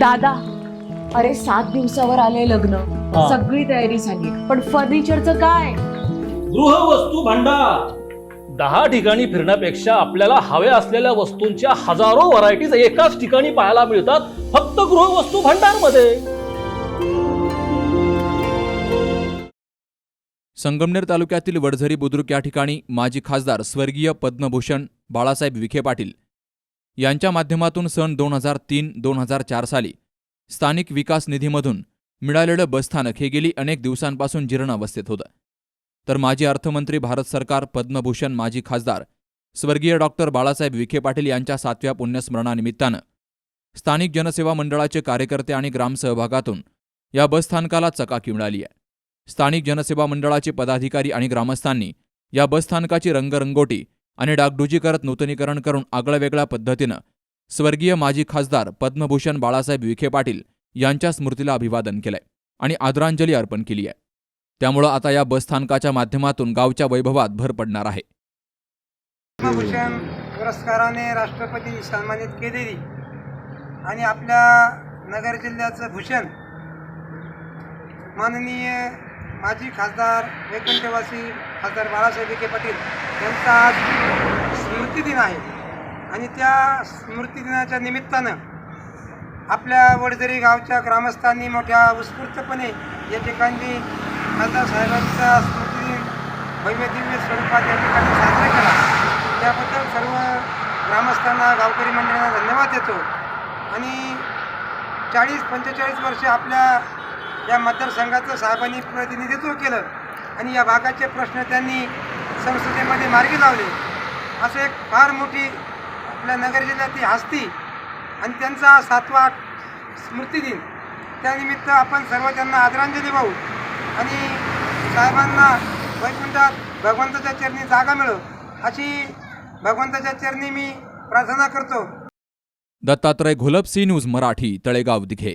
दादा अरे सात दिवसावर आले लग्न. हा. सगळी तयारी झाली. पण फर्निचरचं काय? गृहवस्तू भांडार. दहा ठिकाणी फिरण्यापेक्षा आपल्याला हव्या असलेल्या वस्तूंच्या हजारो व्हरायटीज एकाच ठिकाणी पाहायला मिळतात फक्त गृहवस्तू भांडारमध्ये संगमनेर तालुक्यातील वडझरी बुद्रुक या ठिकाणी माजी खासदार स्वर्गीय पद्मभूषण बाळासाहेब विखे पाटील यांच्या माध्यमातून सन दोन हजार तीन दोन हजार चार साली स्थानिक विकास निधीमधून मिळालेलं बसस्थानक हे गेली अनेक दिवसांपासून जीर्ण अवस्थेत होतं. तर माजी अर्थमंत्री भारत सरकार पद्मभूषण माजी खासदार स्वर्गीय डॉक्टर बाळासाहेब विखे पाटील यांच्या सातव्या पुण्यस्मरणानिमित्तानं स्थानिक जनसेवा मंडळाचे कार्यकर्ते आणि ग्रामसहभागातून या बसस्थानकाला चकाकी मिळाली आहे. स्थानिक जनसेवा मंडळाचे पदाधिकारी आणि ग्रामस्थांनी या बसस्थानकाची रंगरंगोटी आणि डागडुजी करत नूतनीकरण करून आगळ्यावेगळ्या पद्धतीनं स्वर्गीय माजी खासदार पद्मभूषण बाळासाहेब विखे पाटील यांच्या स्मृतीला अभिवादन केलंय आणि आदरांजली अर्पण केली आहे. त्यामुळं आता या बसस्थानकाच्या माध्यमातून गावच्या वैभवात भर पडणार आहे. पद्मभूषण पुरस्काराने राष्ट्रपती सन्मानित केलेली आणि आपल्या नगर जिल्ह्याचं भूषण माननीय माजी खासदार वैकुंठवासी खासदार बाळासाहेब विखे पाटील त्यांचा आज स्मृतिदिन आहे. आणि त्या स्मृतिदिनाच्या निमित्तानं आपल्या वडझरी गावच्या ग्रामस्थांनी मोठ्या उत्स्फूर्तपणे या ठिकाणी खासदार साहेबांचा स्मृतिदिन भव्य दिव्य स्वरूपात या ठिकाणी साजरा केला. त्याबद्दल सर्व ग्रामस्थांना गावकरी मंडळांना धन्यवाद देतो. आणि चाळीस पंचेचाळीस वर्ष आपल्या या मतदारसंघाचं साहेबांनी प्रतिनिधित्व केलं. आणि या भागाचे प्रश्न त्यांनी संस्कृतीमध्ये मार्गी लावले. असं एक फार मोठी आपल्या नगर जिल्ह्यातली हस्ती आणि त्यांचा सातवा स्मृतिदिन. त्यानिमित्त आपण सर्व त्यांना आदरांजली वाहू आणि साहेबांना वैकुंठात भगवंताच्या चरणी जागा मिळो अशी भगवंताच्या चरणी मी प्रार्थना करतो. Dattatray Gholap C news Marathi Talegaon Dighe.